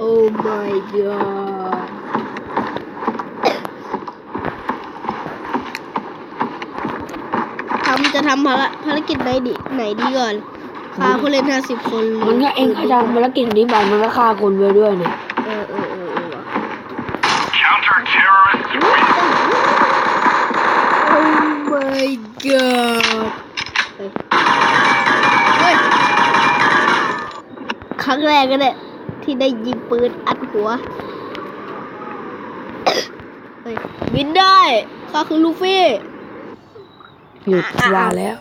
Oh my god ทำจะทำภารภารกิจไหนดีไหนดีก่อนฆ่าผู้เล่นห้าสิบคนหรืมันก็เองขยันภารกิจนี้ไปมันก็ฆ่าคนไปด้วยเนี่ย เออเออเออเออว่ะ Counter terrorists win. Oh my god เฮ้ยเฮ้ยครั้งแรกก็เนี่ย ที่ได้ยิงปืนอัดหัวเฮ้ยบินได้ข้าคือลูฟี่หยุดว่าแล้ว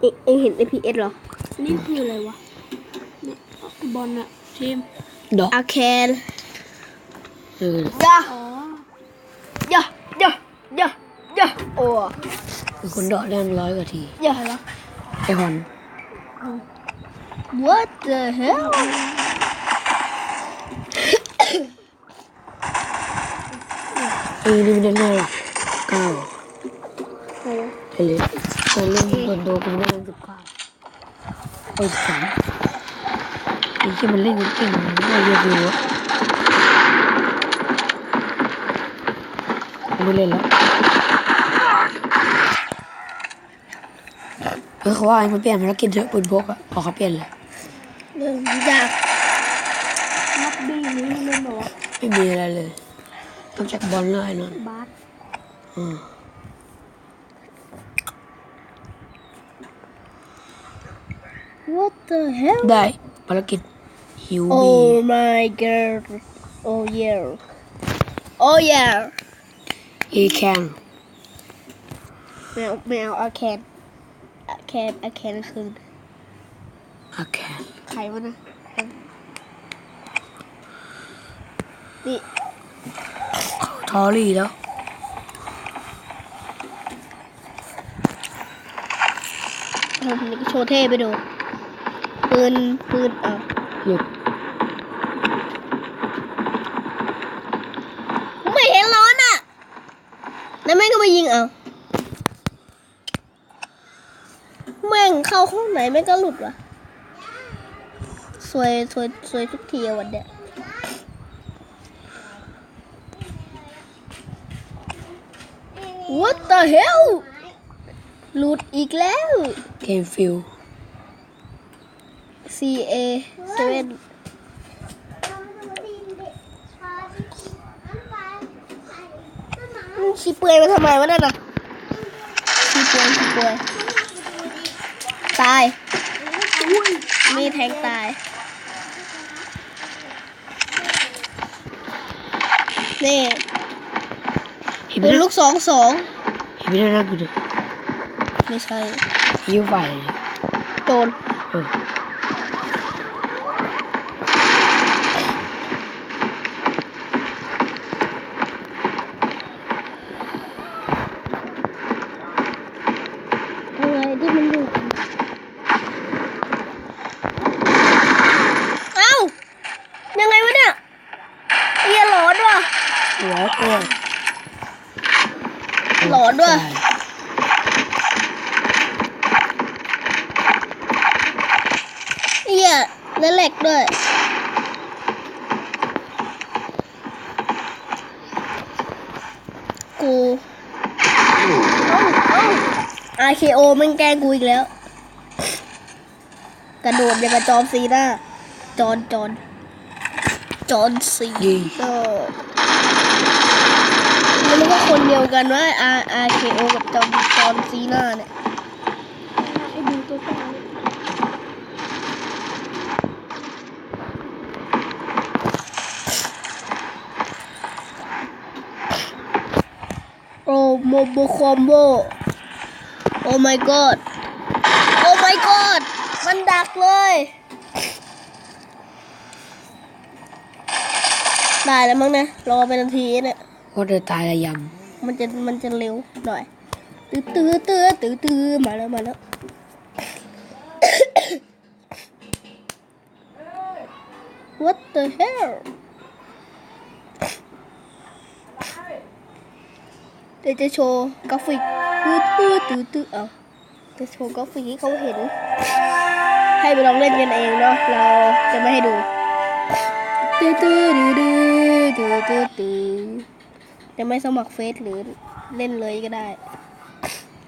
เอ็งเอ็งเห็น APS เหรอ นี่คืออะไรวะเนี่ยบอลอะทีมดอกอาแคนเออย่าอ๋อย่าย่าย่าย่าโอ้เป็นคนดอกได้ร้อยกว่าทีย่าไอฮอน What the hell เองนี่ไม่ได้เล่นเก้าเล่นตอนเล่นตอนโตกูไม่ได้เล่นสิบเก้าโอ้ยสามไอ้ที่มัน เล่นกันเก่งมันไม่เยอะเลยวะกูไม่เล่นแล้วเออเขาว่าไอ้มัน เปลี่ยนภารกิจเยอะปืนพกอะพอเขาเปลี่ยนเลยเรื่องยากนับบี้นี้เล่นบอกว่าไม่มีอะไรเลยต้องจากบอลเลยนอนบาสอืม What the hell ได้ภารกิจหิวมี Oh my god Oh yeah Oh yeah อีแคนแมวแมวอาแคนอาแคน อาแคนคืออาแคนใครวะนะนี่ทอรี่แล้ว ทำนี่ก็โชว์เท่ไปดู ปืน ปืนอะหยุดไม่เห็นร้อนอะ แล้วแม่งก็มายิงเอาแม่งเข้าห้องไหนแม่งก็หลุดวะ สวยสวยสวยทุกทีอะวันเนี้ย What the hell หลุดอีกแล้วเกมฟิล C A 7ชีเปลือยมาทำไมวะนั่นน่ะชีเปลือยชีเปลือยตาย มีแทงตาย นี่เห็นไหมปืนลูกสองสองเห็นไหมนะกูดูไม่ใช่ยิวไฟเลยโจรเออ อะไรที่มันอยู่เอ้า ยังไงวะเนี่ยเฮียหลอนว่ะ หัวตัวหลอนด้วยเฮียแล้วเหล็กด้วย กูเอ้าเอ้า RKO มันแกล้งกูอีกแล้ว กระโดดอย่างกับจอมซีน่าจอนจอนจอนซีก็ไม่รู้ว่าคนเดียวกันว่า R RKO กับจอมจอนซีน่าเนี่ยไอ้ดูตัวตาโอ้โมโบคอมโบโอ้ my god โอ้ my god มันดักเลย ได้แล้วมั้งนะ รอไปนาทีเนี่ย ว่าจะตายระยมันจะมันจะเร็วหน่อยตื้อตื้อตื้อตื้อตื้อมาแล้วมาแล้ว What the hell เดี๋ยวจะโชว์กราฟิกตื้อตื้อตื้อตื้อเอาจะโชว์กราฟิกให้เขาเห็น ให้ไปลองเล่นกันเองเนาะเราจะไม่ให้ดูตื้อตื้อตื้อตื้อตื้อตื้อ จะไม่สมัครเฟซหรือเล่นเลยก็ได้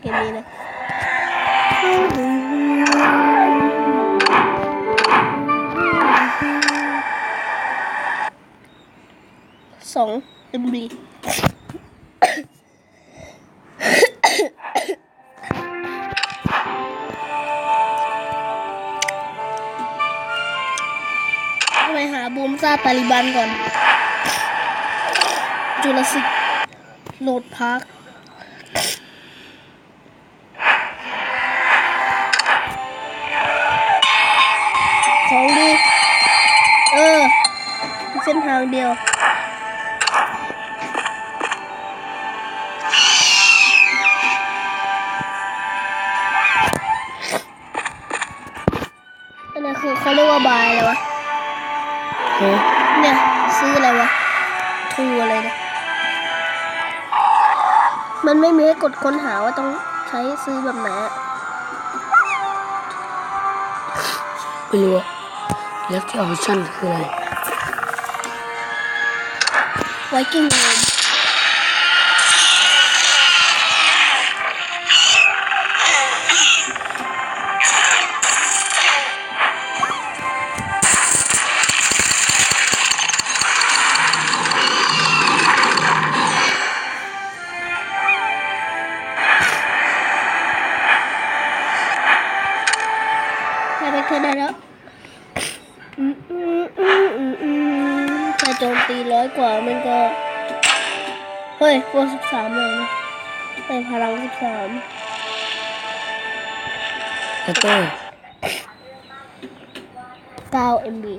เกมนี้นะสองเอ็มบีไปหาบูมซาตาลิบันก่อน จุลศิษย์โหลดพาร์คของดี เออ เส้นทางเดียวอันนั้นคือเขาเรียกว่าบายอะไรวะเฮ้ยเนี่ย ซื้ออะไรวะทูอะไรเนี่ย มันไม่มีให้กดค้นหาว่าต้องใช้ซื้อแบบไหนอะไม่รู้อะแล้วที่ออปชั่นคืออะไรไวกิ้งโรม เธอได้แล้วถ้าโจมตีร้อยกว่ามันก็ เฮ้ยพวกสิบสามเลยนะเป็นพลังสิบสามแล้วเตอร์เก้าเอ็มบี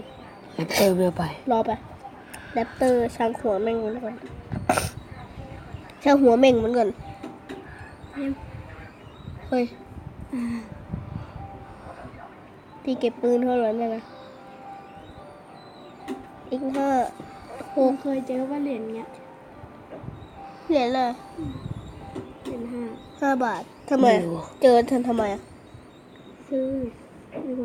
แล้วเตอร์เอาไป รอไปแรปเตอร์ช่างหัวแม่งเหมือนกันช่างหัวแม่งเหมือนกันเฮ้ย พี่เก็บปืนเท่าไหร่เนี่ยนะอีกห้าหผมกเคยเจอว่าเหรียญเงี้ยเหรียญเลยเหรียญห้าห้าบาททำไมไม่รู้เจอเธอทำไมอะซื้อมีคน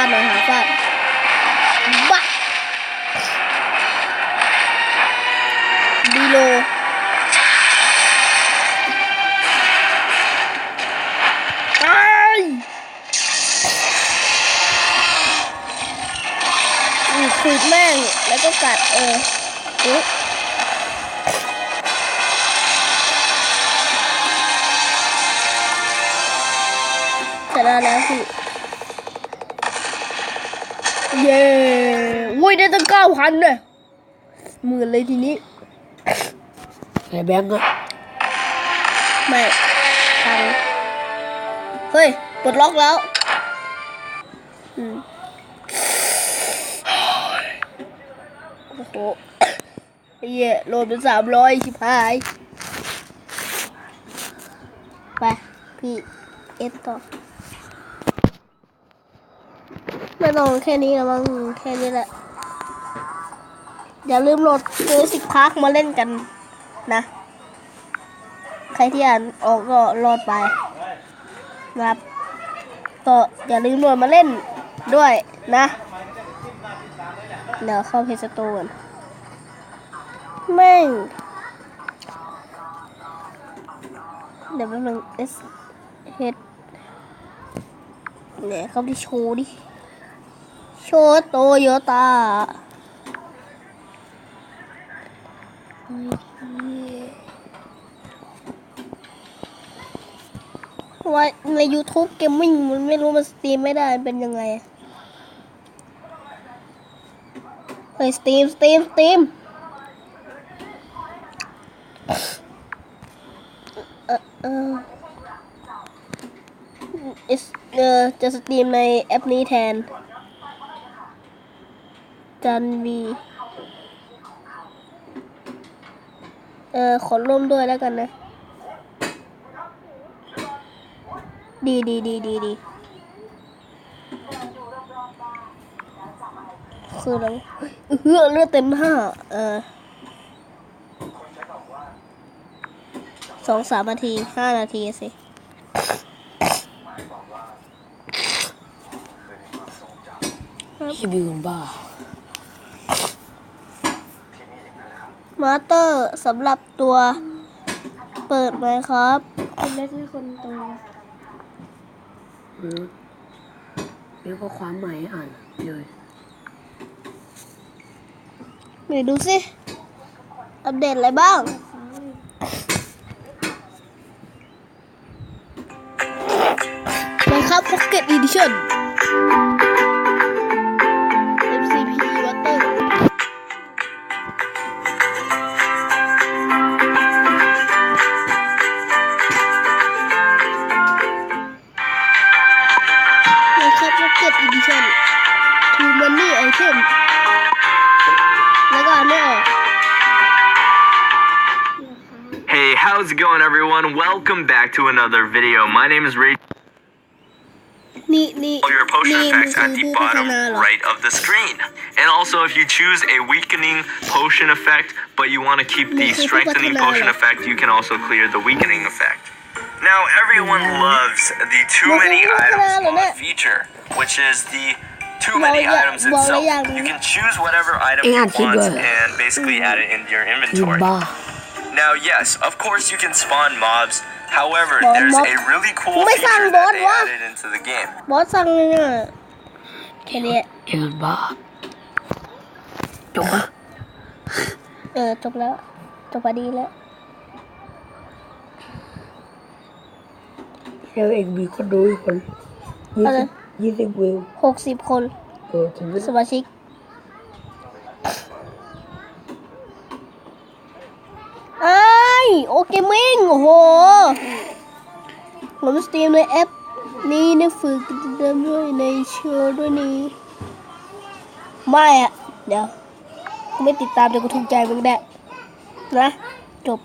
าดหน่อยหาฟาดบักดีโลตายอือขูดแม่ง แล้วก็กัดเอออุ๊ยชนะแล้วสิ เย้วุ้ยได้ตั้งเก้าพันเลยหมื่นเลยทีนี้ไอ้แบงก์อะไม่ตังค์เฮ้ยปลดล็อกแล้วอืมโอ้โหไอ้เหี้ยโหลดเป็นสามร้อยชิบหาย ไป พี่ เอฟต่อ ไม่ต้องแค่นี้ละมั้งแค่นี้แหละ อย่าลืมโหลดเจอสิกพาร์คมาเล่นกันนะ ใครที่อ่านออกก็รอดไปนะครับก็อย่าลืมโหลดมาเล่นด้วยนะ เดี๋ยวเข้าเพจสตร์ก่อนแม่ง เดี๋ยวแป๊บนึง S H เนี่ยเข้าที่โชว์ดิ โชว์โตโยต้าว่าใน YouTube เกมมิ่งมันไม่รู้มันสตรีมไม่ได้เป็นยังไงอะเฮ้ยสตรีมสตรีมสตรีมเออเออเออจะสตรีมในแอปนี้แทน จันวี เออขอร่วมด้วยแล้วกันนะ ดีดีดีดีดีคืออะไรวะเฮ้ยเลือดเต็มห้าเออสองสามนาทีห้านาทีสิพี่บิวบ้า มาสเตอร์สำหรับตัวเปิดไหมครับเป็นได้ที่คนโตอืมแล้วก็ความหมายอ่านเลยไหนดูสิ อัปเดตอะไรบ้าง Minecraft Pocket Edition Welcome back to another video. My name is Ray. All your potion effects at the bottom right of the screen. And also, if you choose a weakening potion effect, but you want to keep the strengthening potion effect, you can also clear the weakening effect. Now, everyone loves the too many items mod feature, which is the too many items itself. You can choose whatever item you want and basically add it into your inventory. Now, yes, of course, you can spawn mobs However, Spawn there's mob. a really cool Kung may feature sang that boss, they wah. added into the game. บอสสั่งเลยเนี่ยแค่นี้เอ็นบ้าจบปะเออจบแล้วจบพอดีแล้วแล้วเองมีคนดูอีกคนยี่อะไรสิบยี่สิบวิวหกสิบคนเออถึงจะสมาชิก ไอ้าย โอเกมิ่งโอ้โห ผมสตรีมในแอป นี้ในฝึกเดิมด้วยในเชื่อด้วยนี่ไม่อะเดี๋ยว ไม่ติดตามเดี๋ยวกูถูกใจมึงแดะนะ จบ